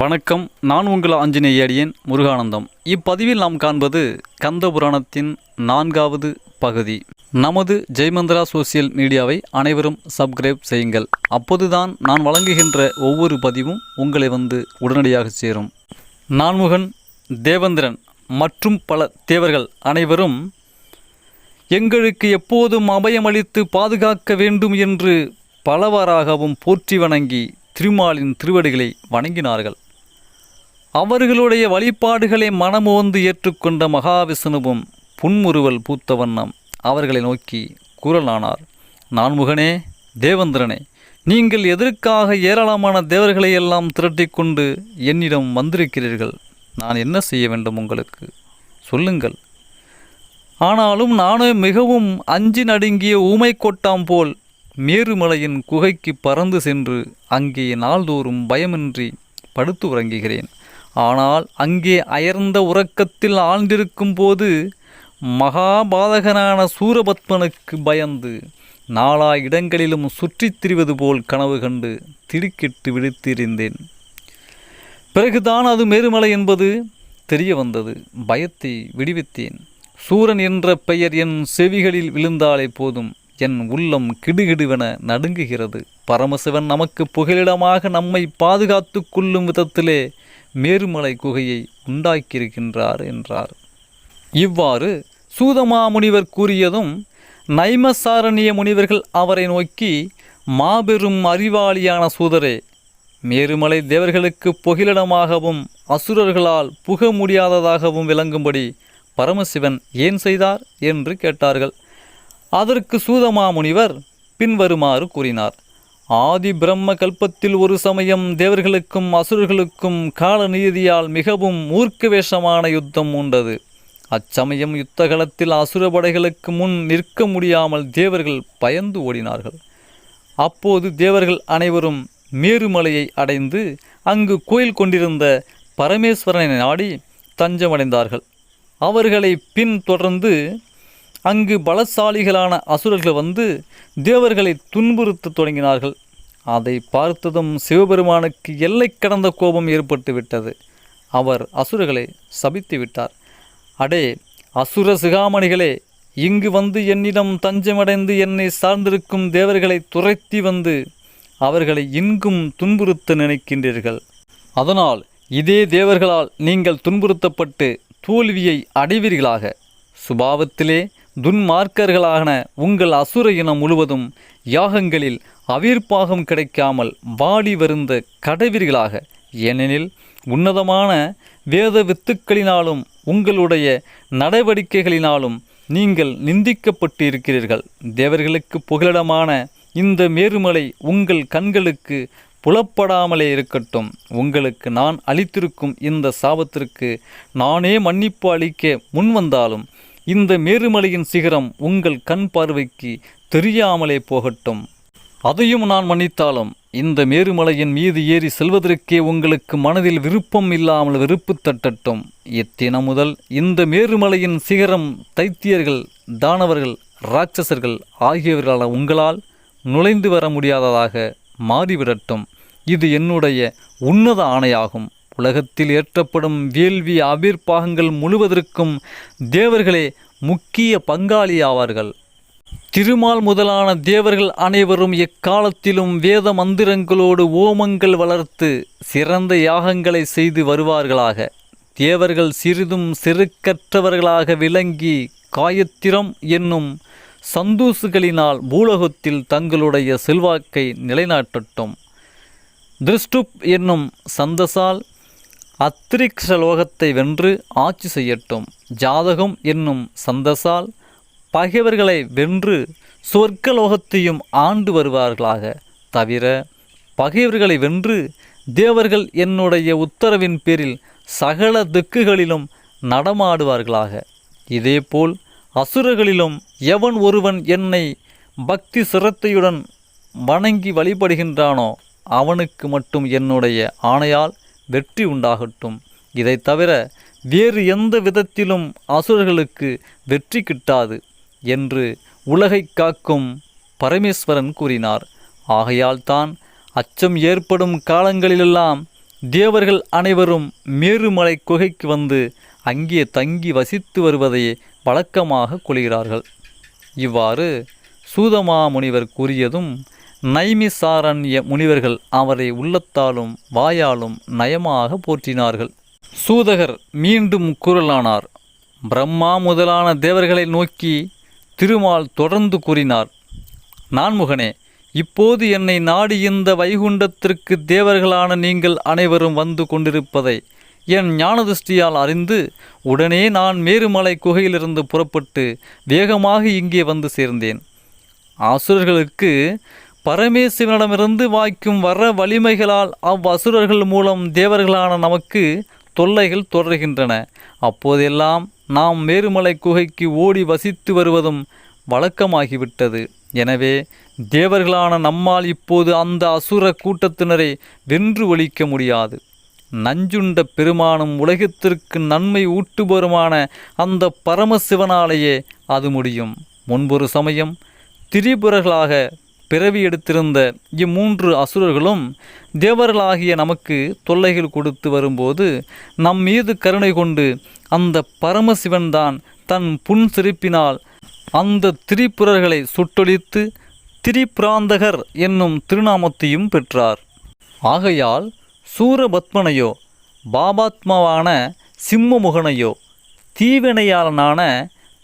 வணக்கம். நான் உங்கள் ஆஞ்சநேய அடியேன் முருகானந்தம். இப்பதிவில் நாம் காண்பது கந்த புராணத்தின் நான்காவது பகுதி. நமது ஜெய்மந்திரா சோசியல் மீடியாவை அனைவரும் சப்ஸ்கிரைப் செய்யுங்கள். அப்போதுதான் நான் வழங்குகின்ற ஒவ்வொரு பதிவும் உங்களை வந்து உடனடியாக சேரும். நான்முகன் தேவேந்திரன் மற்றும் பல தேவர்கள் அனைவரும் எங்களுக்கு எப்போதும் அபயமளித்து பாதுகாக்க வேண்டும் என்று பலவாறாகவும் போற்றி வணங்கி திருமாலின் திருவடிகளை வணங்கினார்கள். அவர்களுடைய வழிபாடுகளை மனமுவந்து ஏற்றுக்கொண்ட மகாவிஷ்ணுவும் புன்முறுவல் பூத்த வண்ணம் அவர்களை நோக்கி கூறலானார். நான்முகனே தேவந்திரனே நீங்கள் எதற்காக ஏராளமான தேவர்களை எல்லாம் திரட்டிக்கொண்டு என்னிடம் வந்திருக்கிறீர்கள்? நான் என்ன செய்ய வேண்டும் உங்களுக்கு? சொல்லுங்கள். ஆனாலும் நானே மிகவும் அஞ்சி நடுங்கிய ஊமை கொட்டாம் போல் மேருமலையின் குகைக்கு பறந்து சென்று அங்கே நாள்தோறும் பயமின்றி படுத்து உறங்குகிறேன். ஆனால் அங்கே அயர்ந்த உறக்கத்தில் ஆழ்ந்திருக்கும் போது மகாபாதகனான சூரபத்மனுக்கு பயந்து நாலா இடங்களிலும் சுற்றித் திரிவது போல் கனவு கண்டு திடுக்கிட்டு விழித்திருந்தேன். பிறகுதான் அது மேருமலை என்பது தெரிய வந்தது. பயத்தை விடுவித்தேன். சூரன் என்ற பெயர் என் செவிகளில் விழுந்தாலே போதும். என் உள்ளம் கிடுகிடுவென நடுங்குகிறது. பரமசிவன் நமக்கு புகலிடமாக நம்மை பாதுகாத்து கொள்ளும் விதத்திலே மேருமலை குகையை உண்டாக்கியிருக்கின்றார் என்றார். இவ்வாறு சூதமா முனிவர் கூறியதும் நைமசாரணிய முனிவர்கள் அவரை நோக்கி மாபெரும் அறிவாளியான சூதரே மேருமலை தேவர்களுக்கு புகலிடமாகவும் அசுரர்களால் புக முடியாததாகவும் விளங்கும்படி பரமசிவன் ஏன் செய்தார்? என்று கேட்டார்கள். அதற்கு சூதமா முனிவர் பின்வருமாறு கூறினார். ஆதி பிரம்ம கல்பத்தில் ஒரு சமயம் தேவர்களுக்கும் அசுரர்களுக்கும் கால நீதியால் மிகவும் மூர்க்கவேஷமான யுத்தம் உண்டது. அச்சமயம் யுத்தகலத்தில் அசுர படைகளுக்கு முன் நிற்க முடியாமல் தேவர்கள் பயந்து ஓடினார்கள். அப்போது தேவர்கள் அனைவரும் மேருமலையை அடைந்து அங்கு கோயில் கொண்டிருந்த பரமேஸ்வரனை நாடி தஞ்சமடைந்தார்கள். அவர்களை பின்தொடர்ந்து அங்கு பலசாலிகளான அசுரர்கள் வந்து தேவர்களை துன்புறுத்தத் தொடங்கினார்கள். அதை பார்த்ததும் சிவபெருமானுக்கு எல்லை கடந்த கோபம் ஏற்பட்டு விட்டது. அவர் அசுரர்களை சபித்து விட்டார். அடே அசுர சிகாமணிகளே இங்கு வந்து என்னிடம் தஞ்சமடைந்து என்னை சார்ந்திருக்கும் தேவர்களை துரைத்தி வந்து அவர்களை இங்கும் துன்புறுத்த நினைக்கின்றீர்கள். அதனால் இதே தேவர்களால் நீங்கள் துன்புறுத்தப்பட்டு தோல்வியை அடைவீர்களாக. சுபாவத்திலே துன்மார்க்கர்களான உங்கள் அசுர இனம் முழுவதும் யாகங்களில் அவிர்ப்பாகம் கிடைக்காமல் வாடி வருந்த கடைவீர்களாக. ஏனெனில் உன்னதமான வேத வித்துக்களினாலும் உங்களுடைய நடவடிக்கைகளினாலும் நீங்கள் நிந்திக்கப்பட்டு இருக்கிறீர்கள் தேவர்களுக்கு புகலிடமான இந்த மேருமலை உங்கள் கண்களுக்கு புலப்படாமலே இருக்கட்டும். உங்களுக்கு நான் அளித்திருக்கும் இந்த சாபத்திற்கு நானே மன்னிப்பு அளிக்க முன்வந்தாலும் இந்த மேருமலையின் சிகரம் உங்கள் கண் பார்வைக்கு தெரியாமலே போகட்டும். அதையும் நான் மன்னித்தாலும் இந்த மேருமலையின் மீது ஏறி செல்வதற்கே உங்களுக்கு மனதில் விருப்பம் இல்லாமல் வெறுப்பு தட்டட்டும். இத்தினம் முதல் இந்த மேருமலையின் சிகரம் தைத்தியர்கள் தானவர்கள் ராட்சசர்கள் ஆகியவர்களால் உங்களால் நுழைந்து வர முடியாததாக மாறிவிடட்டும். இது என்னுடைய உன்னத ஆணையாகும். உலகத்தில் ஏற்றப்படும் வேள்வி அபிர்பாகங்கள் முழுவதற்கும் தேவர்களே முக்கிய பங்காளி ஆவார்கள் திருமால் முதலான தேவர்கள் அனைவரும் எக்காலத்திலும் வேத மந்திரங்களோடு ஓமங்கள் வளர்த்து சிறந்த யாகங்களை செய்து வருவார்களாக. தேவர்கள் சிறிதும் செருக்கற்றவர்களாக விளங்கி காயத்திரம் என்னும் சந்தூசுகளினால் பூலகத்தில் தங்களுடைய செல்வாக்கை நிலைநாட்டட்டும். திருஷ்டுப் என்னும் சந்தசால் அத்திரிக்ஷலோகத்தை வென்று ஆட்சி செய்யட்டும். ஜாதகம் என்னும் சந்தசால் பகைவர்களை வென்று சொர்க்கலோகத்தையும் ஆண்டு வருவார்களாக தவிர பகைவர்களை வென்று தேவர்கள் என்னுடைய உத்தரவின் பேரில் சகல திக்குகளிலும் நடமாடுவார்களாக. இதேபோல் அசுரர்களிலும் எவன் ஒருவன் என்னை பக்தி சிரத்தையுடன் வணங்கி வழிபடுகின்றானோ அவனுக்கு மட்டும் என்னுடைய ஆணையால் வெற்றி உண்டாகட்டும். இதை தவிர வேறு எந்த விதத்திலும் அசுரர்களுக்கு வெற்றி கிட்டாது. என்று உலகை காக்கும் பரமேஸ்வரன் கூறினார். ஆகையால் தான் அச்சம் ஏற்படும் காலங்களிலெல்லாம் தேவர்கள் அனைவரும் மேருமலை குகைக்கு வந்து அங்கே தங்கி வசித்து வருவதையே வழக்கமாக கொள்கிறார்கள். இவ்வாறு சூதமா முனிவர் கூறியதும் நைமிசாரண்ய முனிவர்கள் அவரை உள்ளத்தாலும் வாயாலும் நயமாக போற்றினார்கள். சூதகர் மீண்டும் குரலானார் பிரம்மா முதலான தேவர்களை நோக்கி திருமால் தொடர்ந்து கூறினார் நான்முகனே இப்போது என்னை நாடி இந்த வைகுண்டத்திற்கு தேவர்களான நீங்கள் அனைவரும் வந்து கொண்டிருப்பதை என் ஞானதிருஷ்டியால் அறிந்து உடனே நான் மேருமலை குகையிலிருந்து புறப்பட்டு வேகமாக இங்கே வந்து சேர்ந்தேன். அசுரர்களுக்கு பரமேசிவனிடமிருந்து வாய்க்கும் வர வலிமைகளால் அவ்வசுரர்கள் மூலம் தேவர்களான நமக்கு தொல்லைகள் தொடர்கின்றன. அப்போதெல்லாம் நாம் மேருமலை குகைக்கு ஓடி வசித்து வருவதும் வழக்கமாகிவிட்டது. எனவே தேவர்களான நம்மால் இப்போது அந்த அசுர கூட்டத்தினரை வென்று ஒழிக்க முடியாது. நஞ்சுண்ட பெருமானும் உலகத்திற்கு நன்மை ஊட்டுபோருமான அந்த பரமசிவனாலேயே அது முடியும். முன்பொரு சமயம் திரிபுரர்களாக பிறவி எடுத்திருந்த இம்மூன்று அசுரர்களும் தேவர்களாகிய நமக்கு தொல்லைகள் கொடுத்து வரும்போது நம் மீது கருணை கொண்டு அந்த பரமசிவன்தான் தன் புன் சிரிப்பினால் அந்த திரிபுரர்களை சுட்டொழித்து திரிபிராந்தகர் என்னும் திருநாமத்தையும் பெற்றார். ஆகையால் சூரபத்மனையோ பாபாத்மாவான சிம்மமுகனையோ தீவினையாளனான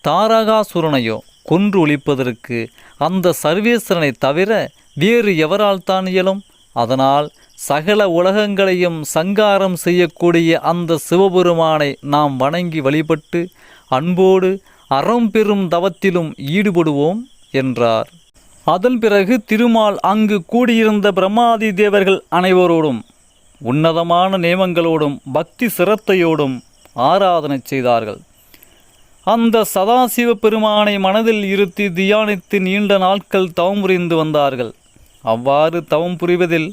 தாரகாசுரனையோ கொன்று ஒழிப்பதற்கு அந்த சர்வேஸ்வரனை தவிர வேறு எவரால் தான் இயலும்? அதனால் சகல உலகங்களையும் சங்காரம் செய்யக்கூடிய அந்த சிவபெருமானை நாம் வணங்கி வழிபட்டு அன்போடு அறம் பெறும் தவத்திலும் ஈடுபடுவோம் என்றார். அதன் பிறகு திருமால் அங்கு கூடியிருந்த பிரம்மாதி தேவர்கள் அனைவரோடும் உன்னதமான நியமங்களோடும் பக்தி சிரத்தையோடும் ஆராதனை செய்தார்கள். அந்த சதாசிவ பெருமானை மனதில் இருத்தி தியானித்து நீண்ட நாட்கள் தவம் புரிந்து வந்தார்கள். அவ்வாறு தவம் புரிவதில்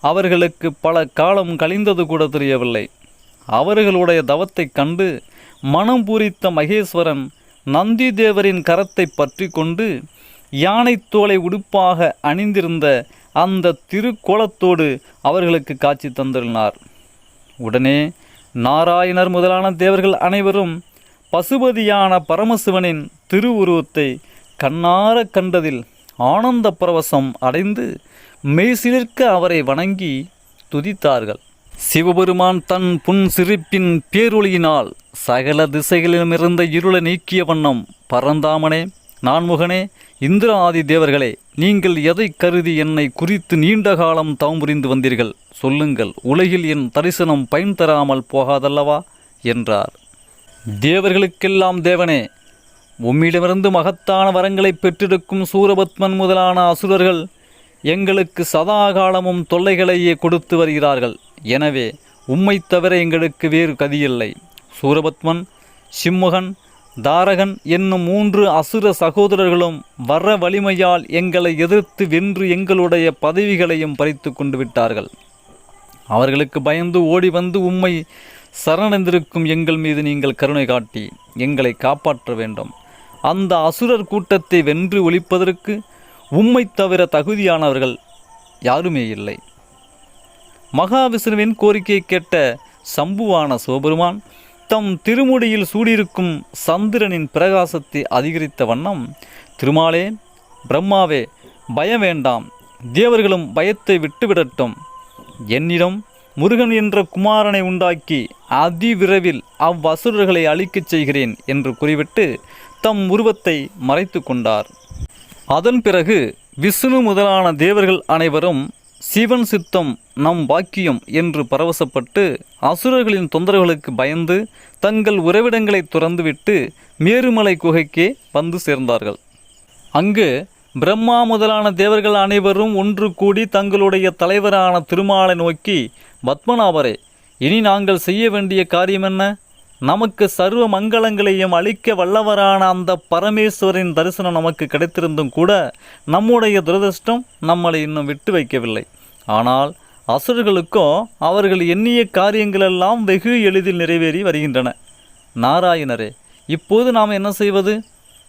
அவர்களுக்கு பல காலம் கழிந்தது கூட தெரியவில்லை. அவர்களுடைய தவத்தைக் கண்டு மனம் பூரித்த மகேஸ்வரன் நந்தி தேவரின் கரத்தை பற்றி கொண்டு யானை தோலை உடுப்பாக அணிந்திருந்த அந்த திருக்கோலத்தோடு அவர்களுக்கு காட்சி தந்திருந்தார். உடனே நாராயணர் முதலான தேவர்கள் அனைவரும் பசுபதியான பரமசிவனின் திருவுருவத்தை கண்ணார கண்டதில் ஆனந்த பரவசம் அடைந்து மெய்சிலிர்க்க அவரை வணங்கி துதித்தார்கள். சிவபெருமான் தன் புன் சிரிப்பின் பேரொளியினால் சகல திசைகளிலுமிருந்த இருளை நீக்கிய வண்ணம் பரந்தாமனே நான்முகனே இந்திர ஆதி தேவர்களே நீங்கள் எதை கருதி என்னை குறித்து நீண்ட காலம் தவம் புரிந்து வந்தீர்கள்? சொல்லுங்கள் உலகில் என் தரிசனம் பயன் தராமல் போகாதல்லவா? என்றார். தேவர்களுக்கெல்லாம் தேவனே உம்மிடமிருந்து மகத்தான வரங்களை பெற்றிருக்கும் சூரபத்மன் முதலான அசுரர்கள் எங்களுக்கு சதா காலமும் தொல்லைகளையே கொடுத்து வருகிறார்கள். எனவே உம்மை தவிர எங்களுக்கு வேறு கதியில்லை. சூரபத்மன் சிம்முகன் தாரகன் என்னும் மூன்று அசுர சகோதரர்களும் வர வலிமையால் எங்களை எதிர்த்து வென்று எங்களுடைய பதவிகளையும் பறித்து கொண்டு விட்டார்கள். அவர்களுக்கு பயந்து ஓடி வந்து உம்மை சரணடைந்திருக்கும் எங்கள் மீது நீங்கள் கருணை காட்டி எங்களை காப்பாற்ற வேண்டும். அந்த அசுரர் கூட்டத்தை வென்று ஒழிப்பதற்கு உம்மை தவிர தகுதியானவர்கள் யாருமே இல்லை. மகாவிஷ்ணுவின் கோரிக்கையை கேட்ட சம்புவான சிவபெருமான் தம் திருமுடியில் சூடியிருக்கும் சந்திரனின் பிரகாசத்தை அதிகரித்த வண்ணம் திருமாலே பிரம்மாவே பயம் வேண்டாம் தேவர்களும் பயத்தை விட்டுவிடட்டும். என்னிடம் முருகன் என்ற குமாரனை உண்டாக்கி அதிவிரைவில் அவ்வசுரர்களை அழிக்கச் செய்கிறேன் என்று குறிவிட்டு தம் உருவத்தை மறைத்து கொண்டார். அதன் பிறகு விஷ்ணு முதலான தேவர்கள் அனைவரும் சிவன் சித்தம் நம் பாக்கியம் என்று பரவசப்பட்டு அசுரர்களின் தொந்தரவுகளுக்கு பயந்து தங்கள் உறவிடங்களை துறந்துவிட்டு மேருமலை குகைக்கே வந்து சேர்ந்தார்கள். அங்கு பிரம்மா முதலான தேவர்கள் அனைவரும் ஒன்று கூடி தங்களுடைய தலைவரான திருமாலை நோக்கி பத்மநாபரே இனி நாங்கள் செய்ய வேண்டிய காரியம் என்ன? நமக்கு சர்வ மங்களங்களையும் அளிக்க வல்லவரான அந்த பரமேஸ்வரின் தரிசனம் நமக்கு கிடைத்திருந்தும் கூட நம்முடைய துரதிர்ஷ்டம் நம்மளை இன்னும் விட்டு வைக்கவில்லை. ஆனால் அசுரர்களுக்கும் அவர்கள் எண்ணிய காரியங்களெல்லாம் வெகு எளிதில் நிறைவேறி வருகின்றன. நாராயணரே இப்போது நாம் என்ன செய்வது?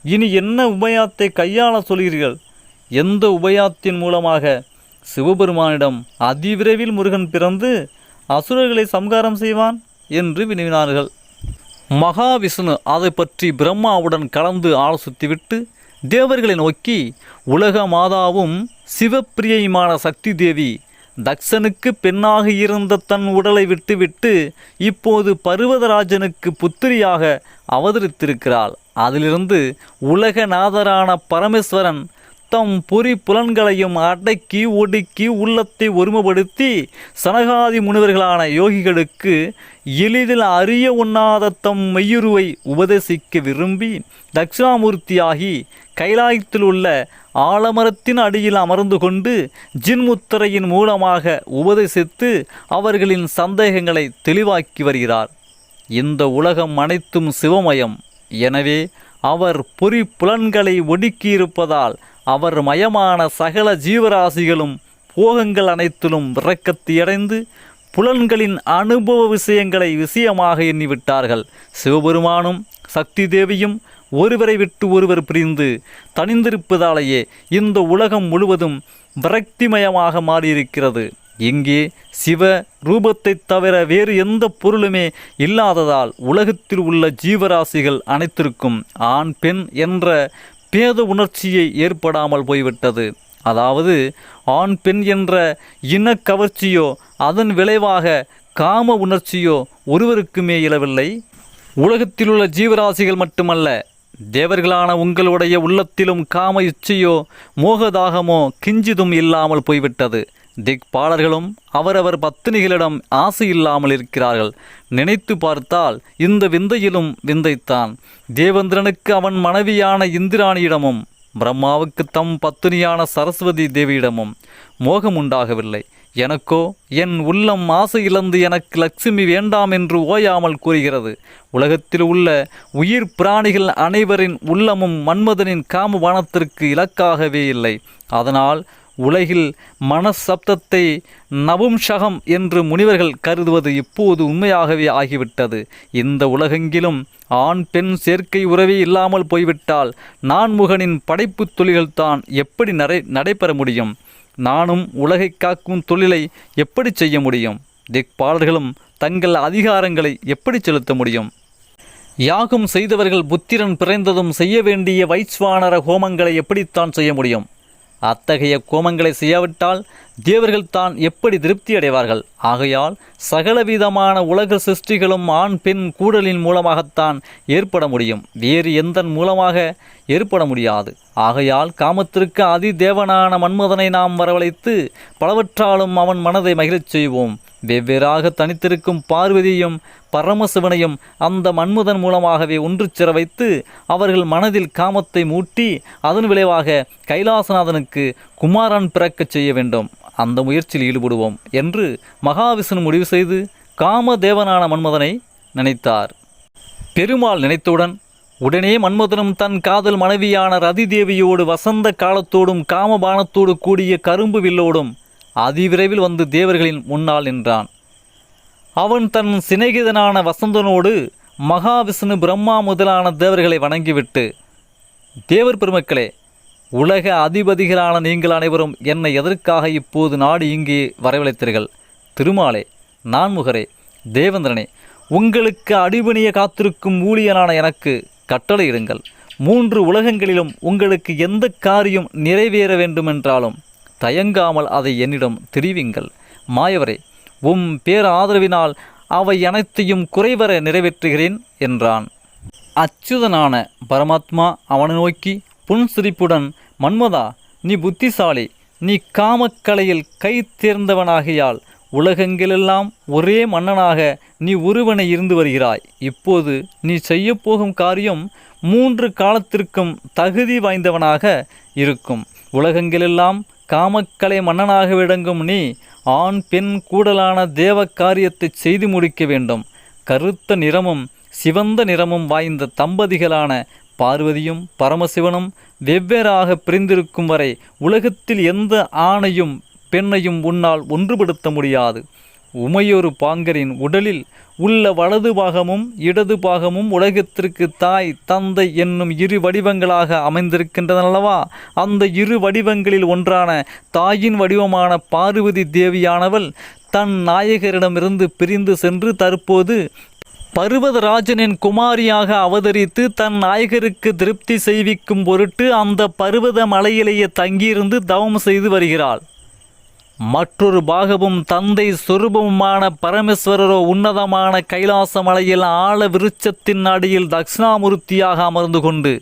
இனி என்ன உபயாத்தை கையாள சொல்கிறீர்கள்? எந்த உபயாத்தின் மூலமாக? சிவபெருமானிடம் அதிவிரைவில் முருகன் பிறந்து அசுரர்களை சம்காரம் செய்வான் என்று வினவினார்கள். மகாவிஷ்ணு அதை பற்றி பிரம்மாவுடன் கலந்து ஆலோசித்துவிட்டு தேவர்களை நோக்கி உலக மாதாவும் சிவப்பிரியையுமான சக்தி தேவி தக்ஷனுக்கு பெண்ணாக இருந்த தன் உடலை விட்டுவிட்டு இப்போது பருவதராஜனுக்கு புத்திரியாக அவதரித்திருக்கிறாள். அதிலிருந்து உலகநாதரான பரமேஸ்வரன் தம் பொறி புலன்களையும் அடக்கி ஒடுக்கி உள்ளத்தை ஒருமுபடுத்தி சனகாதி முனிவர்களான யோகிகளுக்கு எளிதில் அறிய உண்ணாத தம் மெய்யுருவை உபதேசிக்க விரும்பி தட்சிணாமூர்த்தியாகி கைலாயத்தில் உள்ள ஆலமரத்தின் அடியில் அமர்ந்து கொண்டு ஜின்முத்திரையின் மூலமாக உபதேசித்து அவர்களின் சந்தேகங்களை தெளிவாக்கி வருகிறார். இந்த உலகம் அனைத்தும் சிவமயம். எனவே அவர் பொறி புலன்களை ஒடுக்கியிருப்பதால் அவர் மயமான சகல ஜீவராசிகளும் போகங்கள் அனைத்திலும் விரக்கத்தியடைந்து புலன்களின் அனுபவ விஷயங்களை விஷயமாக எண்ணிவிட்டார்கள். சிவபெருமானும் சக்தி தேவியும் ஒருவரை விட்டு ஒருவர் பிரிந்து தனிந்திருப்பதாலேயே இந்த உலகம் முழுவதும் விரக்திமயமாக மாறியிருக்கிறது. இங்கே சிவ ரூபத்தைத் தவிர வேறு எந்த பொருளுமே இல்லாததால் உலகத்தில் உள்ள ஜீவராசிகள் அனைத்திற்கும் ஆண் பெண் என்ற பேத உணர்ச்சியை ஏற்படாமல் போய்விட்டது. அதாவது ஆண் பெண் என்ற இன கவர்ச்சியோ அதன் விளைவாக காம உணர்ச்சியோ ஒருவருக்குமே இயலவில்லை உலகத்திலுள்ள ஜீவராசிகள் மட்டுமல்ல தேவர்களான உங்களுடைய உள்ளத்திலும் காம இச்சையோ மோகதாகமோ கிஞ்சிதும் இல்லாமல் போய்விட்டது. திக்பாலர்களும் அவரவர் பத்தினிகளிடம் ஆசை இல்லாமல் இருக்கிறார்கள். நினைத்து பார்த்தால் இந்த விந்தையிலும் விந்தைத்தான். தேவேந்திரனுக்கு அவன் மனைவியான இந்திராணியிடமும் பிரம்மாவுக்கு தம் பத்தினியான சரஸ்வதி தேவியிடமும் மோகம் உண்டாகவில்லை. எனக்கோ என் உள்ளம் ஆசை இழந்து எனக்கு லட்சுமி வேண்டாம் என்று ஓயாமல் கூறுகிறது. உலகத்தில் உள்ள உயிர் பிராணிகள் அனைவரின் உள்ளமும் மன்மதனின் காமபானத்திற்கு இலக்காகவே இல்லை. அதனால் உலகில் மனசப்தத்தை நபும்சகம் என்று முனிவர்கள் கருதுவது இப்போது உண்மையாகவே ஆகிவிட்டது. இந்த உலகெங்கிலும் ஆண் பெண் சேர்க்கை உறவே இல்லாமல் போய்விட்டால் நான்முகனின் படைப்புத் தொழில்கள்தான் எப்படி நடை நடைபெற முடியும்? நானும் உலகை காக்கும் தொழிலை எப்படி செய்ய முடியும்? திக்பாலர்களும் தங்கள் அதிகாரங்களை எப்படி செலுத்த முடியும்? யாகம் செய்தவர்கள் புத்திரன் பிறந்ததும் செய்ய வேண்டிய வைஸ்வானர ஹோமங்களை எப்படித்தான் செய்ய முடியும்? அத்தகைய கோமங்களை செய்யாவிட்டால் தேவர்கள் தான் எப்படி திருப்தி அடைவார்கள் ஆகையால் சகலவிதமான உலக சிருஷ்டிகளும் ஆண் பெண் கூடலின் மூலமாகத்தான் ஏற்பட முடியும். வேறு எந்த மூலமாக ஏற்பட முடியாது. ஆகையால் காமத்திற்கு அதி தேவனான மன்மதனை நாம் வரவழைத்து பலவற்றாலும் அவன் மனதை மகிழச் செய்வோம். வெவ்வேறாக தனித்திருக்கும் பார்வதியும் பரமசிவனையும் அந்த மன்முதன் மூலமாகவே ஒன்று சிற வைத்து அவர்கள் மனதில் காமத்தை மூட்டி அதன் விளைவாக கைலாசநாதனுக்கு குமாரன் பிறக்கச் செய்ய வேண்டும். அந்த முயற்சியில் ஈடுபடுவோம் என்று மகாவிஷ்ணு முடிவு செய்து காமதேவனான மன்மதனை நினைத்தார். பெருமாள் நினைத்தவுடன் உடனே மன்மதனும் தன் காதல் மனைவியான ரதி தேவியோடு வசந்த காலத்தோடும் காமபானத்தோடு கூடிய கரும்பு வில்லோடும் அதிவிரைவில் வந்து தேவர்களின் முன்னால் நின்றான். அவன் தன் சிநேகிதனான வசந்தனோடு மகாவிஷ்ணு பிரம்மா முதலான தேவர்களை வணங்கிவிட்டு தேவர் பெருமக்களே உலக அதிபதிகளான நீங்கள் அனைவரும் என்னை எதற்காக இப்போது நாடு இங்கே வரவழைத்தீர்கள்? திருமாலே நான்முகரே தேவேந்திரனே உங்களுக்கு அடிபணிய காத்திருக்கும் ஊழியனான எனக்கு கட்டளையிடுங்கள். மூன்று உலகங்களிலும் உங்களுக்கு எந்த காரியம் நிறைவேற வேண்டுமென்றாலும் தயங்காமல் அதை என்னிடம் தெரிவிங்கள். மாயவரே உம் பேர ஆதரவினால் அவை அனைத்தையும் குறைவர நிறைவேற்றுகிறேன் என்றான். அச்சுதனான பரமாத்மா அவனை நோக்கி புன்சிரிப்புடன் மன்மதா நீ புத்திசாலி நீ காமக்கலையில் கை தேர்ந்தவனாகியால் உலகங்களெல்லாம் ஒரே மன்னனாக நீ ஒருவனை இருந்து வருகிறாய். இப்போது நீ செய்யப்போகும் காரியம் மூன்று காலத்திற்கும் தகுதி வாய்ந்தவனாக இருக்கும். உலகங்களெல்லாம் காமக்கலை மன்னனாக விளங்கும் நீ ஆண் பெண் கூடலான தேவ காரியத்தை செய்து முடிக்க வேண்டும். கருத்த நிறமும் சிவந்த நிறமும் வாய்ந்த தம்பதிகளான பார்வதியும் பரமசிவனும் வெவ்வேறாக பிரிந்திருக்கும் வரை உலகத்தில் எந்த ஆணையும் பெண்ணையும் உன்னால் ஒன்றுபடுத்த முடியாது. உமையொரு பாங்கரின் உடலில் உள்ள வலது பாகமும் இடது பாகமும் உலகத்திற்கு தாய் தந்தை என்னும் இரு வடிவங்களாக அமைந்திருக்கின்றனல்லவா? அந்த இரு வடிவங்களில் ஒன்றான தாயின் வடிவமான பார்வதி தேவியானவள் தன் நாயகரிடமிருந்து பிரிந்து சென்று தற்போது பர்வதராஜனின் குமாரியாக அவதரித்து தன் நாயகருக்கு திருப்தி செய்விக்கும் பொருட்டு அந்த பர்வத மலையிலேயே தங்கியிருந்து தவம் செய்து வருகிறாள். மற்றொரு பாகமும் தந்தை சொரூபமுமான பரமேஸ்வரரோ உன்னதமான கைலாச மலையில் ஆழ விருட்சத்தின் அடியில் தக்ஷணாமூர்த்தியாக அமர்ந்து கொண்டு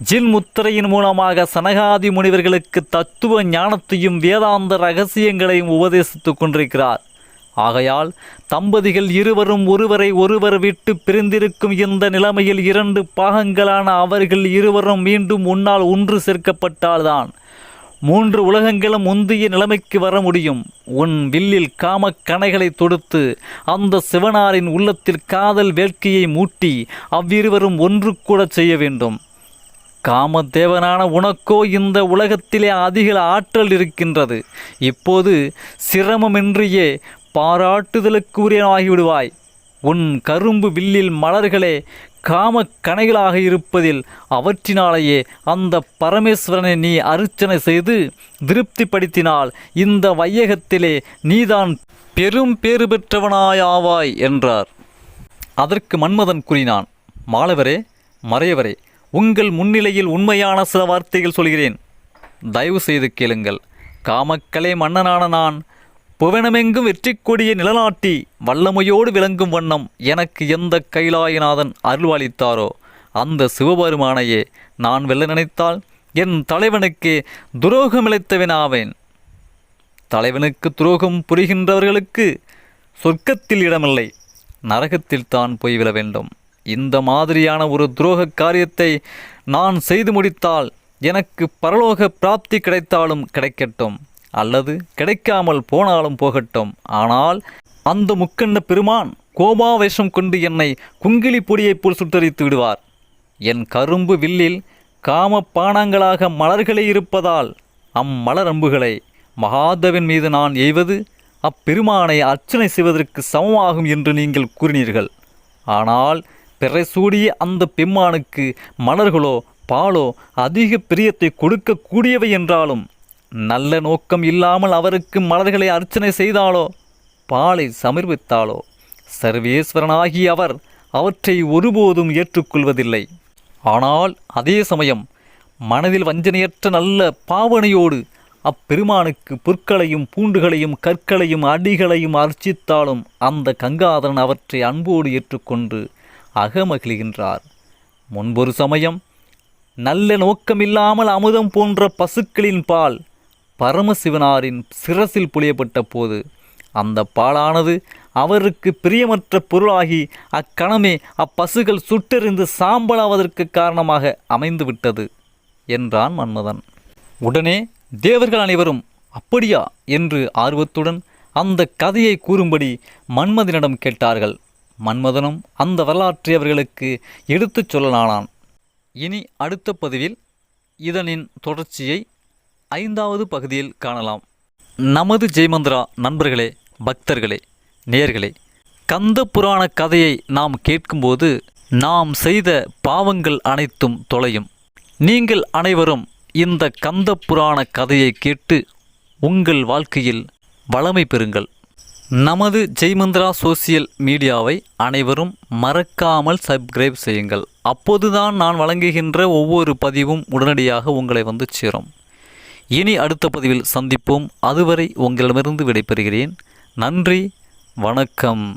ஜின் முத்திரையின் மூலமாக சனகாதி முனிவர்களுக்கு தத்துவ ஞானத்தையும் வேதாந்த ரகசியங்களையும் உபதேசித்துக் கொண்டிருக்கிறார். ஆகையால் தம்பதிகள் இருவரும் ஒருவரை ஒருவர் விட்டு பிரிந்திருக்கும் இந்த நிலைமையில் இரண்டு பாகங்களான அவர்கள் இருவரும் மீண்டும் உன்னால் ஒன்று சேர்க்கப்பட்டால்தான். மூன்று உலகங்களும் முந்திய நிலைமைக்கு வர முடியும். உன் வில்லில் காமக் கணைகளை தொடுத்து அந்த சிவனாரின் உள்ளத்தில் காதல் வேட்கையை மூட்டி அவ்விருவரும் ஒன்று கூட செய்ய வேண்டும். காமதேவனான உனக்கோ இந்த உலகத்திலே அதிக ஆற்றல் இருக்கின்றது. இப்போது சிரமமின்றியே பாராட்டுதலுக்குரியனாகிவிடுவாய் உன் கரும்பு வில்லில் மலர்களே காம கணைகளாக இருப்பதில் அவற்றினாலேயே அந்த பரமேஸ்வரனை நீ அர்ச்சனை செய்து திருப்திப்படுத்தினால் இந்த வையகத்திலே நீதான் பெரும் பேறு பெற்றவனாயாவாய் என்றார். அதற்கு மன்மதன் கூறினான் மாலவரே மறையவரே உங்கள் முன்னிலையில் உண்மையான சில வார்த்தைகள் சொல்கிறேன். தயவு செய்து கேளுங்கள். காமக்கலை மன்னனான நான் புவனமெங்கும் வெற்றி கொடிய நிலநாட்டி வல்லமையோடு விளங்கும் வண்ணம் எனக்கு எந்த கைலாயநாதன் அருள்வாளித்தாரோ? அந்த சிவபெருமானையே நான் வெல்ல நினைத்தால் என் தலைவனுக்கு துரோகமிழைத்தவனாவேன் தலைவனுக்கு துரோகம் புரிகின்றவர்களுக்கு சொர்க்கத்தில் இடமில்லை. நரகத்தில் தான் போய் விழ வேண்டும். இந்த மாதிரியான ஒரு துரோக காரியத்தை நான் செய்து முடித்தால் எனக்கு பரலோக பிராப்தி கிடைத்தாலும் கிடைக்கட்டும். அல்லது கிடைக்காமல் போனாலும் போகட்டும். ஆனால் அந்த முக்கண்ண பெருமான் கோபாவேஷம் கொண்டு என்னை குங்கிலி பொடியைப் போல் சுட்டரித்து விடுவார். என் கரும்பு வில்லில் காம பானங்களாக மலர்களே இருப்பதால் அம்மலரம்புகளை மகாதேவன் மீது நான் எய்வது அப்பெருமானை அர்ச்சனை செய்வதற்கு சமமாகும் என்று நீங்கள் கூறினீர்கள். ஆனால் பிறை சூடிய அந்த பெம்மானுக்கு மலர்களோ பாலோ அதிக பிரியத்தை கொடுக்கக்கூடியவை என்றாலும் நல்ல நோக்கம் இல்லாமல் அவருக்கு மலர்களை அர்ச்சனை செய்தாலோ? பாலை சமர்ப்பித்தாலோ? சர்வேஸ்வரனாகி அவர் அவற்றை ஒருபோதும் ஏற்றுக்கொள்வதில்லை. ஆனால் அதே சமயம் மனதில் வஞ்சனையற்ற நல்ல பாவனையோடு அப்பெருமானுக்கு புற்களையும் பூண்டுகளையும் கற்களையும் அடிகளையும் அர்ச்சித்தாலும் அந்த கங்காதரன் அவற்றை அன்போடு ஏற்றுக்கொண்டு அகமகிழ்கின்றார். முன்பொரு சமயம் நல்ல நோக்கமில்லாமல் அமுதம் போன்ற பசுக்களின் பால் பரமசிவனாரின் சிரசில் புளியப்பட்ட போது அந்த பாலானது அவருக்கு பிரியமற்ற பொருளாகி அக்கணமே அப்பசுகள் சுட்டெறிந்து சாம்பலாவதற்கு காரணமாக அமைந்து விட்டது என்றான் மன்மதன். உடனே தேவர்கள் அனைவரும் அப்படியா? என்று ஆர்வத்துடன் அந்த கதையை கூறும்படி மன்மதனிடம் கேட்டார்கள். மன்மதனும் அந்த வரலாற்றை அவர்களுக்கு எடுத்துச் சொல்லலானான். இனி அடுத்த பதிவில் இதனின் தொடர்ச்சியை ஐந்தாவது பகுதியில் காணலாம். நமது ஜெய்மந்திரா நண்பர்களே பக்தர்களே நேயர்களே கந்த புராண கதையை நாம் கேட்கும்போது நாம் செய்த பாவங்கள் அனைத்தும் தொலையும். நீங்கள் அனைவரும் இந்த கந்த புராண கதையை கேட்டு உங்கள் வாழ்க்கையில் வளமை பெறுங்கள். நமது ஜெய்மந்திரா சோசியல் மீடியாவை அனைவரும் மறக்காமல் சப்ஸ்கிரைப் செய்யுங்கள். அப்போதுதான் நான் வழங்குகின்ற ஒவ்வொரு பதிவும் உடனடியாக உங்களை வந்து சேரும். இனி அடுத்த பதிவில் சந்திப்போம். அதுவரை உங்களிடமிருந்து விடைபெறுகிறேன். நன்றி. வணக்கம்.